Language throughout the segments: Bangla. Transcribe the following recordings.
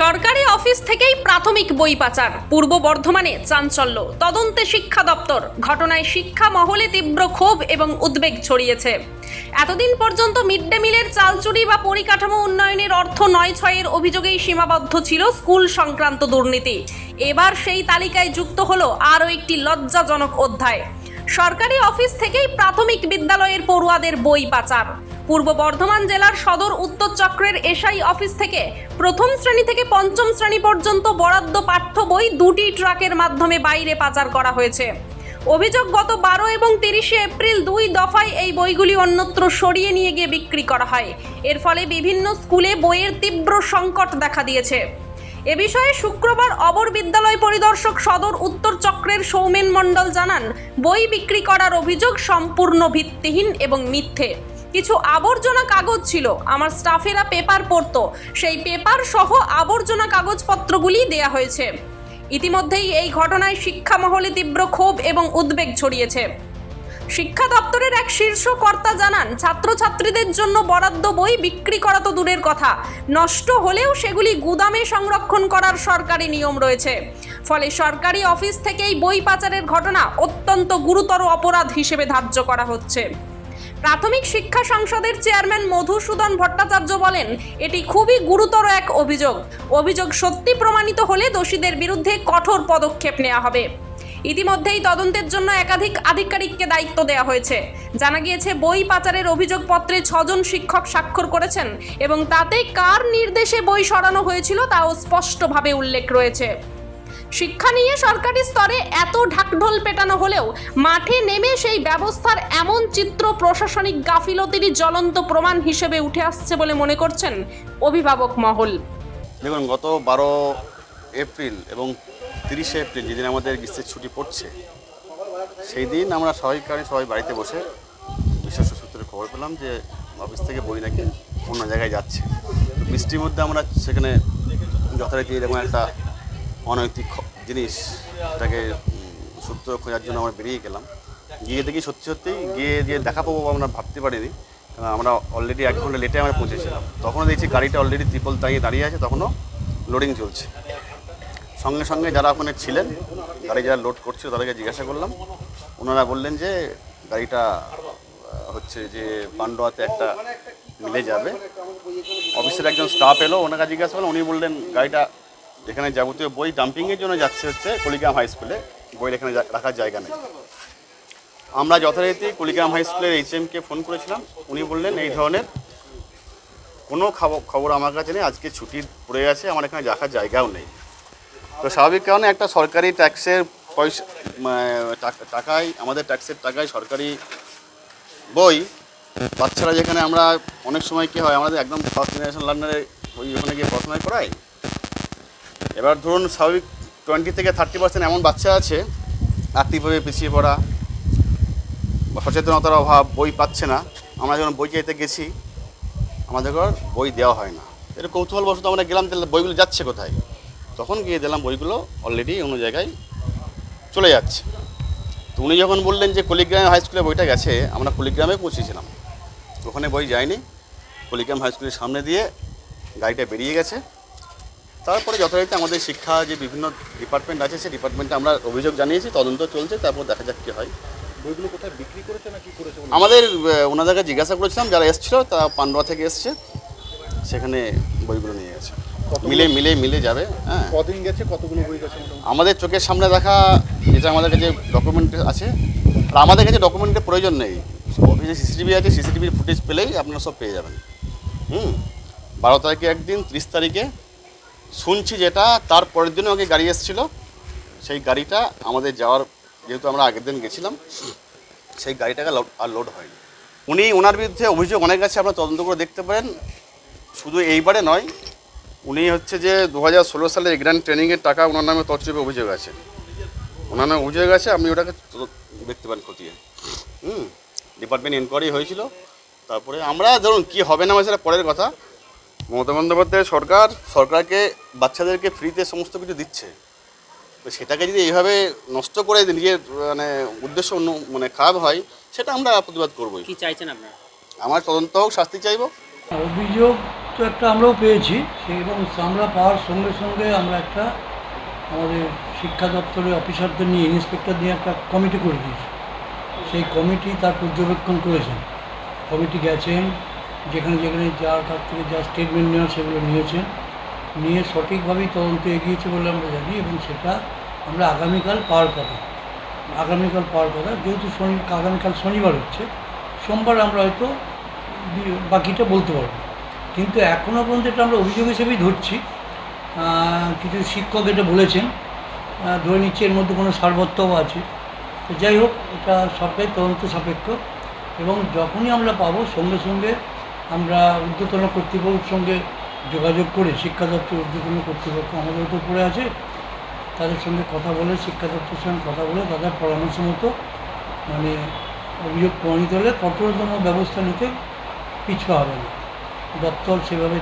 সরকারি অফিস থেকেই প্রাথমিক বই পাচার, পূর্ব বর্ধমানে চাঞ্চল্য, তদন্তে শিক্ষা দপ্তর। ঘটনায় শিক্ষা মহলে তীব্র ক্ষোভ এবং উদ্বেগ ছড়িয়েছে। এতদিন পর্যন্ত মিড ডে মিলের চাল চুরি বা পরিকাঠামো উন্নয়নের অর্থ নয় ছয়ের অভিযোগেই সীমাবদ্ধ ছিল স্কুল সংক্রান্ত দুর্নীতি। এবার সেই তালিকায় যুক্ত হলো আরও একটি লজ্জাজনক অধ্যায়। সরকারি অফিস থেকেই প্রাথমিক বিদ্যালয়ের পড়ুয়াদের বই পাচার। পূর্ব বর্ধমান জেলার সদর উত্তর চক্রের এসআই অফিস থেকে প্রথম শ্রেণি থেকে পঞ্চম শ্রেণি পর্যন্ত বরাদ্দ পাঠ্য বই দুটি ট্রাকের মাধ্যমে বাইরে পাচার করা হয়েছে। অভিযোগ গত বারো এবং তিরিশে এপ্রিল দুই দফায় এই বইগুলি অন্যত্র সরিয়ে নিয়ে গিয়ে বিক্রি করা হয়। এর ফলে বিভিন্ন স্কুলে বইয়ের তীব্র সংকট দেখা দিয়েছে। এ বিষয়ে শুক্রবার অবর বিদ্যালয় পরিদর্শক সদর উত্তর চক্রের সৌমেন মণ্ডল জানান, বই বিক্রি করার অভিযোগ সম্পূর্ণ ভিত্তিহীন এবং মিথ্যে। কিছু আবর্জনা কাগজ ছিল, আমার স্টাফেরা পেপার পড়তো। সেই পেপার সহ আবর্জনা কাগজপত্রগুলি দেয়া হয়েছে। ইতিমধ্যেই এই ঘটনায় শিক্ষা মহলে তীব্র ক্ষোভ এবং উদ্বেগ ছড়িয়েছে। শিক্ষা দপ্তরের এক শীর্ষ কর্তা জানান, ছাত্রছাত্রীদের জন্য বরাদ্দ বই বিক্রি করা তো দূরের কথা। নষ্ট হলেও সেগুলি গুদামে সংরক্ষণ করার সরকারি নিয়ম রয়েছে। ফলে সরকারি অফিস থেকেই বই পাচারের ঘটনা অত্যন্ত গুরুতর অপরাধ হিসেবে ধার্য করা হচ্ছে। প্রাথমিক শিক্ষা সংসদের চেয়ারম্যান মধুসূদন ভট্টাচার্য বলেন, এটি খুবই গুরুতর এক অভিযোগ। অভিযোগ সত্যি প্রমাণিত হলে দোষীদের বিরুদ্ধে কঠোর পদক্ষেপ নেওয়া হবে। ইতিমধ্যেই তদন্তের জন্য একাধিক আধিকারিককে দায়িত্ব দেওয়া হয়েছে। জানা গিয়েছে, বই পাচারের অভিযোগপত্রে ছজন শিক্ষক স্বাক্ষর করেছেন এবং তাতে কার নির্দেশে বই সরানো হয়েছিল তাও স্পষ্টভাবে উল্লেখ রয়েছে। শিক্ষা নিয়ে সরকারি স্তরে এত ঢাকঢোল পেটানো হলেও মাঠে নেমে সেই ব্যবস্থার এমন চিত্র প্রশাসনিক গাফিলতিরই জ্বলন্ত প্রমাণ হিসেবে উঠে আসছে বলে মনে করছেন অভিভাবক মহল। দেখুন, গত বারো এপ্রিল এবং তিরিশে এপ্রিল যেদিন আমাদের গ্রীষ্মের ছুটি পড়ছে সেই দিন আমরা স্বাভাবিক কারণে সবাই বাড়িতে বসে বিশ্বস্ত সূত্রে খবর পেলাম যে অফিস থেকে বই নাকি অন্য জায়গায় যাচ্ছে। বৃষ্টির মধ্যে আমরা সেখানে যথারীতি এরকম একটা অনৈতিক জিনিস উম, সূত্র খোঁজার জন্য আমরা বেরিয়ে গেলাম। গিয়ে দেখি সত্যি সত্যি গিয়ে গিয়ে দেখা পাবো আমরা ভাবতে পারিনি কারণ আমরা অলরেডি এক ঘণ্টা লেটে আমরা পৌঁছেছিলাম। তখনও দেখছি গাড়িটা অলরেডি ত্রিপল দাঁড়িয়ে দাঁড়িয়ে আছে তখনও লোডিং চলছে। সঙ্গে সঙ্গে যারা ওখানে ছিলেন, গাড়ি যারা লোড করছিল তাদেরকে জিজ্ঞাসা করলাম। ওনারা বললেন যে গাড়িটা হচ্ছে যে পান্ডোয়াতে একটা মিলে যাবে। অফিসের একজন স্টাফ এলো, ওনাকে জিজ্ঞাসা করলাম, উনি বললেন গাড়িটা এখানে যাবতীয় বই ডাম্পিংয়ের জন্য যাচ্ছে হচ্ছে কুলিগ্রাম হাই স্কুলে বই এখানে রাখার জায়গা নেই। আমরা যথারীতি কুলিগ্রাম হাই স্কুলের এইচএমকে ফোন করেছিলাম। উনি বললেন, এই ধরনের কোনো খবর আমার কাছে নেই। আজকে ছুটি পড়ে গেছে, আমার এখানে রাখার জায়গাও নেই। তো স্বাভাবিক কারণে একটা সরকারি ট্যাক্সের পয়সা টাকায় আমাদের ট্যাক্সের টাকায় সরকারি বই। বাচ্চারা যেখানে আমরা অনেক সময় কী হয়, আমাদের একদম ফার্স্ট জেনারেশন লার্নারে ওই ওখানে গিয়ে পড়াশোনা করাই। এবার ধরুন স্বাভাবিক টোয়েন্টি থেকে থার্টি পার্সেন্ট এমন বাচ্চা আছে আর্থিকভাবে পিছিয়ে পড়া, সচেতনতার অভাব, বই পাচ্ছে না। আমরা যখন বই চাইতে গেছি, আমাদের বই দেওয়া হয় না। এটা কৌতূহলবশত আমরা গেলাম, তাহলে বইগুলো যাচ্ছে কোথায়? তখন গিয়ে দিলাম বইগুলো অলরেডি অন্য জায়গায় চলে যাচ্ছে। তো উনি যখন বললেন যে কুলিগ্রাম হাই স্কুলে বইটা গেছে আমরা কুলিগ্রামে পৌঁছেছিলাম। ওখানে বই যায়নি। কুলিগ্রাম হাই স্কুলের সামনে দিয়ে গাড়িটা বেরিয়ে গেছে। তারপরে যথারীতি আমাদের শিক্ষা যে বিভিন্ন ডিপার্টমেন্ট আছে সেই ডিপার্টমেন্টে আমরা অভিযোগ জানিয়েছি তদন্ত চলছে তারপর দেখা যাক কী হয়। বইগুলো কোথায় বিক্রি করেছে না কি করেছে আমাদের ওনাদেরকে জিজ্ঞাসা করেছিলাম যারা এসেছিল তারা পান্ডুয়া থেকে এসছে। সেখানে বইগুলো নিয়ে গেছে। মিলে মিলে মিলে যাবে হ্যাঁ। কদিন গেছে? কতগুলো বই গেছে আমাদের চোখের সামনে দেখা যেটা আমাদের কাছে ডকুমেন্ট আছে আর আমাদের কাছে ডকুমেন্টের প্রয়োজন নেই। অফিসে সিসিটিভি আছে সিসিটিভির ফুটেজ পেলেই আপনারা সব পেয়ে যাবেন। হুম? বারো তারিখে একদিন ত্রিশ তারিখে। শুনছি যেটা তার পরের দিনও আগে গাড়ি এসেছিল। সেই গাড়িটা আমাদের যাওয়ার যেহেতু আমরা আগের দিন গেছিলাম সেই গাড়িটাকে লোড আর লোড হয়নি। উনি ওনার বিরুদ্ধে অভিযোগ অনেক আছে আপনারা তদন্ত করে দেখতে পারেন। শুধু এইবারে নয় উনি হচ্ছে যে দু হাজার ষোলো সালে গ্র্যান্ড ট্রেনিংয়ের টাকা ওনার নামে তছরূপে অভিযোগ আছে। ওনার নামে অভিযোগ আছে আপনি ওটাকে দেখতে পারেন খতিয়ে। হুম ডিপার্টমেন্ট ইনকোয়ারি হয়েছিল তারপরে আমরা ধরুন কি হবে না সেটা পরের কথা। মমতা বন্দ্যোপাধ্যায় সরকার সরকারকে বাচ্চাদেরকে ফ্রিতে সমস্ত কিছু দিচ্ছে। তো সেটাকে যদি এইভাবে নষ্ট করে নিজের মানে উদ্দেশ্য অন্য মানে খারাপ হয় সেটা আমরা প্রতিবাদ করবোই। কি চাইছেন আপনারা? আমার তদন্ত হোক শাস্তি চাইব। অভিযোগ তো একটা আমরাও পেয়েছি সেই এবং আমরা পাওয়ার সঙ্গে সঙ্গে আমরা একটা আমাদের শিক্ষা দপ্তরের অফিসারদের নিয়ে ইন্সপেক্টর নিয়ে একটা কমিটি করে দিয়েছি। সেই কমিটি তার পর্যবেক্ষণ করেছেন। কমিটি গেছেন, যেখানে যেখানে যার কাছ থেকে যা স্টেটমেন্ট নেওয়া সেগুলো নিয়েছেন। নিয়ে সঠিকভাবেই তদন্ত এগিয়েছে বলে আমরা জানি এবং সেটা আমরা আগামীকাল পাওয়ার কথা। আগামীকাল পাওয়ার কথা, যেহেতু শনি, আগামীকাল শনিবার হচ্ছে, সোমবার আমরা হয়তো বাকিটা বলতে পারব। কিন্তু এখনও পর্যন্ত এটা আমরা অভিযোগ হিসেবেই ধরছি। কিছু শিক্ষক এটা বলেছেন। ধরে নিচ্ছি এর মধ্যে কোনো সারবত্তও আছে। তো যাই হোক, এটা সবটাই তদন্ত সাপেক্ষ এবং যখনই আমরা পাবো, সঙ্গে সঙ্গে আমরা ঊর্ধ্বতন কর্তৃপক্ষের সঙ্গে যোগাযোগ করে শিক্ষা দপ্তর ঊর্ধ্বতন কর্তৃপক্ষ আমাদের তো পড়ে আছে, তাদের সঙ্গে কথা বলে, শিক্ষা দপ্তরের সঙ্গে কথা বলে তাদের পরামর্শ মতো মানে অভিযোগ প্রমাণিত হলে কঠোরতম ব্যবস্থা নিতে পিছু হবে না। দপ্তর সেভাবে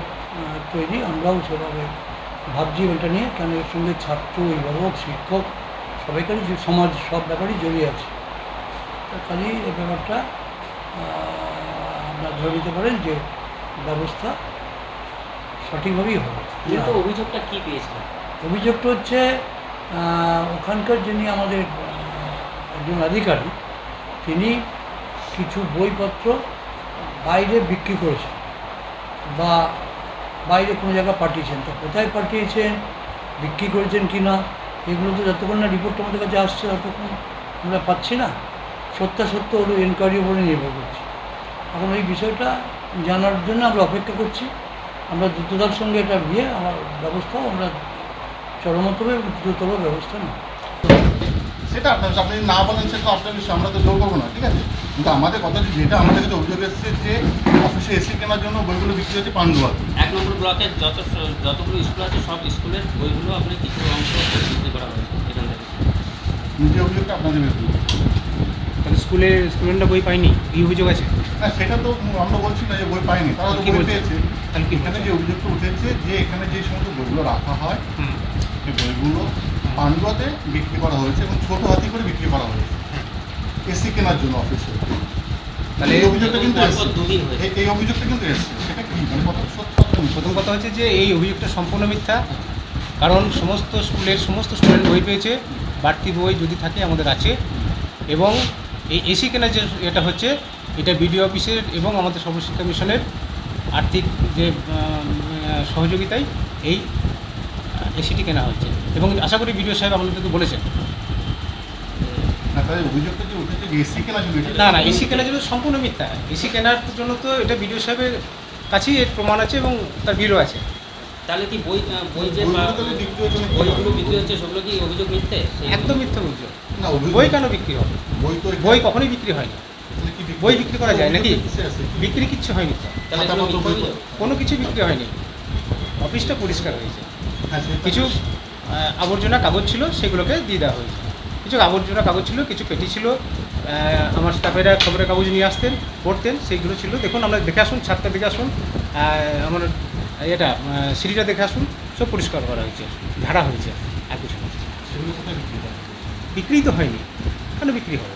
তৈরি। আমরাও সেভাবে ভাবছি এটা নিয়ে। কেন এর সঙ্গে ছাত্র অভিভাবক শিক্ষক সবাইকারই যে সমাজ সব ব্যাপারই জড়িয়ে আছে। তো কাজেই এই ব্যাপারটা আপনার ধরে নিতে পারেন যে ব্যবস্থা সঠিকভাবেই হবে। কিন্তু অভিযোগটা কী পেয়েছিলেন অভিযোগটা হচ্ছে ওখানকার যিনি আমাদের একজন আধিকারিক তিনি কিছু বইপত্র বাইরে বিক্রি করেছেন। বা বাইরে কোনো জায়গায় পাঠিয়েছেন। তো কোথায় পাঠিয়েছেন, বিক্রি করেছেন কি না, এগুলো তো যতক্ষণ না রিপোর্ট আমাদের কাছে আসছে ততক্ষণ আমরা পাচ্ছি না। সত্যাসত্য ওর এনকোয়ারির উপরে নির্ভর করছি। এখন এই বিষয়টা জানার জন্য আমরা অপেক্ষা করছি। আমরা দ্রুততার সঙ্গে এটা নিয়ে আমার ব্যবস্থাও আমরা চরমতভাবে দ্রুততর ব্যবস্থা নিই সেটা আপনার আপনি না বলেন সেটা আপনার বিষয় আমরা তো জোর করব না ঠিক আছে? কিন্তু আমাদের কথা হচ্ছে যেটা আমাদের কাছে অভিযোগ এসেছে যে অফিসে এসি কেনার জন্য বইগুলো বিক্রি হচ্ছে পান্ডুয়াতে এক নম্বর ব্লকের যত যতগুলো স্কুল আছে সব স্কুলের বইগুলো আপনি কিছু অংশ বিক্রি করা হয়েছে এখান থেকে। যে অভিযোগটা আপনাদের বিরুদ্ধে তাহলে স্কুলের স্টুডেন্টরা বই পায়নি এই অভিযোগ আছে? না সেটা তো আমরা বলছি না যে বই পায়নি তারা তো কি বই? পেয়েছে। তাহলে কি এখানে যে অভিযোগটা উঠেছে যে এখানে যে সমস্ত বইগুলো রাখা হয় সেই বইগুলো পান্ডুয়াতে বিক্রি করা হয়েছে এবং ছোট হাতি করে বিক্রি করা হয়েছে। এসি কেনার জন্য অফিসে তাহলে এই অভিযোগটা কিন্তু। এই- অভিযোগটা কিন্তু এসছে। সেটা কি? মানে কত? প্রথম কথা হচ্ছে যে এই অভিযোগটা সম্পূর্ণ মিথ্যা। কারণ সমস্ত স্কুলের সমস্ত স্টুডেন্ট বই পেয়েছে বাড়তি বই যদি থাকে আমাদের আছে। এবং এই এসি কেনার যে এটা হচ্ছে এটা বিডিও অফিসের এবং আমাদের সর্বশিক্ষা মিশনের আর্থিক যে সহযোগিতায় এই এসিটি কেনা হচ্ছে। এবং আশা করি বিডিও সাহেব আমাদেরকে বলেছেন। না না না এসি কেনার জন্য সম্পূর্ণ মিথ্যা। এসি কেনার জন্য তো এটা বিডিও সাহেবের কাছেই এর প্রমাণ আছে এবং তার বিলও আছে। তাহলে কি বই বই যে বইগুলো বিক্রি হচ্ছে সেগুলো কি অভিযোগ মিথ্যে? একদম মিথ্যা অভিযোগ। বই কেন বিক্রি হবে? বই তো বই কখনোই বিক্রি হয় না বই বিক্রি করা যায় নাকি? বিক্রি কিচ্ছু হয়নি? কোনো কিছু বিক্রি হয়নি। অফিসটা পরিষ্কার হয়েছে। হ্যাঁ, কিছু আবর্জনা কাগজ ছিল সেগুলোকে দিয়ে দেওয়া হয়েছে। কিছু আবর্জনা কাগজ ছিল কিছু পেটি ছিল আমার স্টাফেরা খবরের কাগজ নিয়ে আসতেন পড়তেন সেইগুলো ছিল। দেখুন আমরা দেখে আসুন ছাদটা দেখে আসুন আমার এটা সিঁড়িটা দেখে আসুন সব পরিষ্কার করা হয়েছে ঝাড়া হয়েছে আর কিছু? বিক্রি তো হয়নি। কেন বিক্রি হবে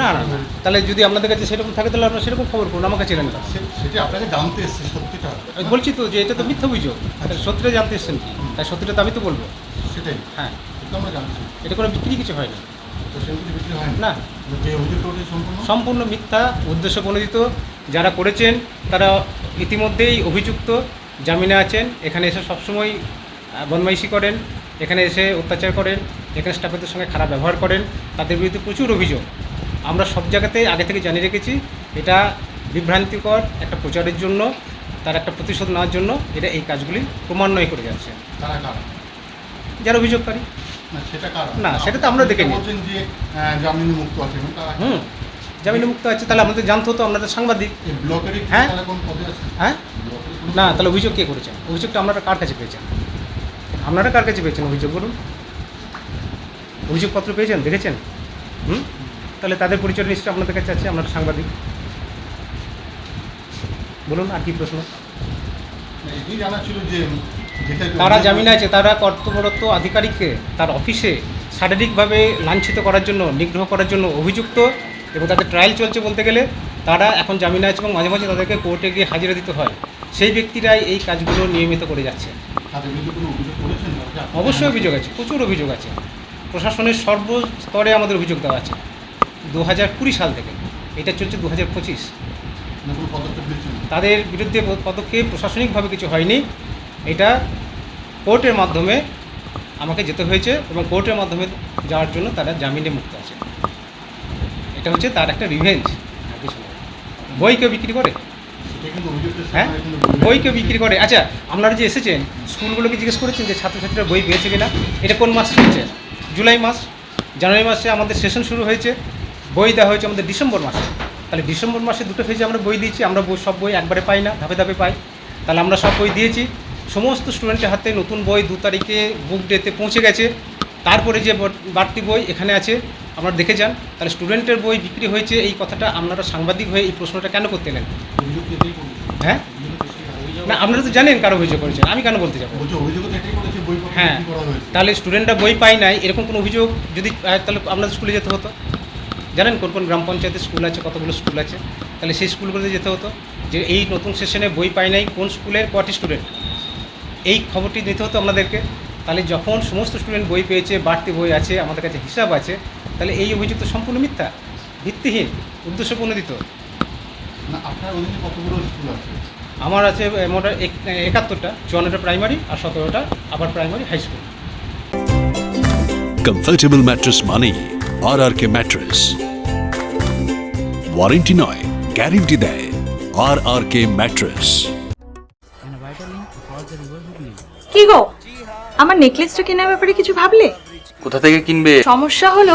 না, না না তাহলে যদি আপনাদের কাছে সেরকম থাকে তাহলে আপনার সেরকম খবর করুন আমার কাছে না সেটা আপনাকে জানতে এসছে সত্যিটা। আমি বলছি তো যে এটা তো মিথ্যা অভিযোগ। তাহলে সত্যিটা জানতে এসছেন কি? তাই সত্যিটা তো আমি তো বলব। সেটাই। হ্যাঁ। আমরা জানছি। এটা কোনো বিক্রি কিছু হয় না। ওঠে সম্পূর্ণ? মিথ্যা উদ্দেশ্য প্রণোদিত। যারা করেছেন তারা ইতিমধ্যেই অভিযুক্ত জামিনে আছেন। এখানে এসে সবসময় বদমাইশি করেন। এখানে এসে অত্যাচার করেন এখানে স্টাফেদের সঙ্গে খারাপ ব্যবহার করেন তাদের বিরুদ্ধে প্রচুর অভিযোগ। আমরা সব জায়গাতে আগে থেকে জানিয়ে রেখেছি এটা বিভ্রান্তিকর একটা প্রচারের জন্য তার একটা প্রতিশোধ নেওয়ার জন্য এটা এই কাজগুলি ক্রমান্বয়ে করে যাচ্ছে। যারা অভিযোগকারী। না সেটা কারা? না, সেটা তো আমরা দেখে হুম জামিনে মুক্ত আছে তাহলে আমাদের জানতে হতো আপনাদের সাংবাদিক। হ্যাঁ। হ্যাঁ? না তাহলে অভিযোগ কে করেছেন? অভিযোগটা আপনারা কার কাছে পেয়েছেন? আপনারা কার কাছে পেয়েছেন অভিযোগ বলুন? অভিযোগপত্র পেয়েছেন? দেখেছেন? হুম? তাহলে তাদের পরিচয় নিশ্চয়ই আপনাদের কাছে আছে, আপনারা সাংবাদিক। বলুন, আর কি প্রশ্ন? তারা জামিন আছে, তারা কর্তব্যরত আধিকারিককে তার অফিসে শারীরিকভাবে লাঞ্ছিত করার জন্য, নিগ্রহ করার জন্য অভিযুক্ত এবং তাদের ট্রায়াল চলছে বলতে গেলে, তারা এখন জামিন আছে এবং মাঝে মাঝে তাদেরকে কোর্টে গিয়ে হাজিরা দিতে হয়। সেই ব্যক্তিরাই এই কাজগুলো নিয়মিত করে যাচ্ছে। অবশ্যই অভিযোগ আছে প্রচুর অভিযোগ আছে। প্রশাসনের সর্বস্তরে আমাদের অভিযোগ দেওয়া আছে। দু হাজার কুড়ি সাল থেকে এটা চলছে দু হাজার পঁচিশ? তাদের বিরুদ্ধে পদক্ষেপ প্রশাসনিকভাবে কিছু হয়নি। এটা কোর্টের মাধ্যমে আমাকে যেতে হয়েছে এবং কোর্টের মাধ্যমে যাওয়ার জন্য তারা জামিনে মুক্ত আছে। এটা হচ্ছে তার একটা রিভেঞ্জ। আর কিছু বই কেউ বিক্রি করে সেটা কিন্তু অভিযোগ এসেছে, হ্যাঁ। বই কেউ বিক্রি করে? আচ্ছা আপনারা যে এসেছেন স্কুলগুলোকে জিজ্ঞেস করেছেন যে ছাত্রছাত্রীরা বই পেয়েছে কিনা? এটা কোন মাস চলছে জুলাই মাস জানুয়ারি মাসে আমাদের সেশন শুরু হয়েছে বই দেওয়া হয়েছে আমাদের ডিসেম্বর মাসে। তাহলে ডিসেম্বর মাসে দুটো ফেজে আমরা বই দিয়েছি আমরা বই সব বই একবারে পাই না ধাপে ধাপে পাই। তাহলে আমরা সব বই দিয়েছি। সমস্ত স্টুডেন্টের হাতে নতুন বই দু তারিখে বুক ডেতে পৌঁছে গেছে। তারপরে যে বাড়তি বই এখানে আছে আপনারা দেখে যান। তাহলে স্টুডেন্টের বই বিক্রি হয়েছে এই কথাটা আপনারা সাংবাদিক হয়ে এই প্রশ্নটা কেন করতে এলেন? হ্যাঁ। না আপনারা তো জানেন কারও অভিযোগ করেছেন। আমি কেন বলতে যাব? হ্যাঁ। তাহলে স্টুডেন্টরা বই পায় নাই এরকম কোনো অভিযোগ যদি তাহলে আপনাদের স্কুলে যেতে হতো? জানেন কোন কোন গ্রাম পঞ্চায়েতের স্কুল আছে কতগুলো স্কুল আছে? তাহলে সেই স্কুলগুলোতে যেতে হতো? যে এই নতুন সেশনে বই পায় নাই কোন স্কুলের কটি স্টুডেন্ট? এই খবরটি নিতে হতো আপনাদেরকে। তাহলে যখন সমস্ত স্টুডেন্ট বই পেয়েছে বাড়তি বই আছে আমাদের কাছে হিসাব আছে তাহলে এই অভিযোগ তো সম্পূর্ণ মিথ্যা ভিত্তিহীন উদ্দেশ্য প্রণোদিত আমার আছে মোটা মোট এক- একাত্তরটা চুয়ান্নটা প্রাইমারি আর সতেরোটা আবার primary high school. Comfortable mattress মানেই R R K mattress warranty নয় গ্যারেন্টি দেয় আর আর কে ম্যাট্রেস কি গো? আমার নেকলেসটা কেনার ব্যাপারে কিছু ভাবলে? কোথা থেকে কিনবে? সমস্যা হলো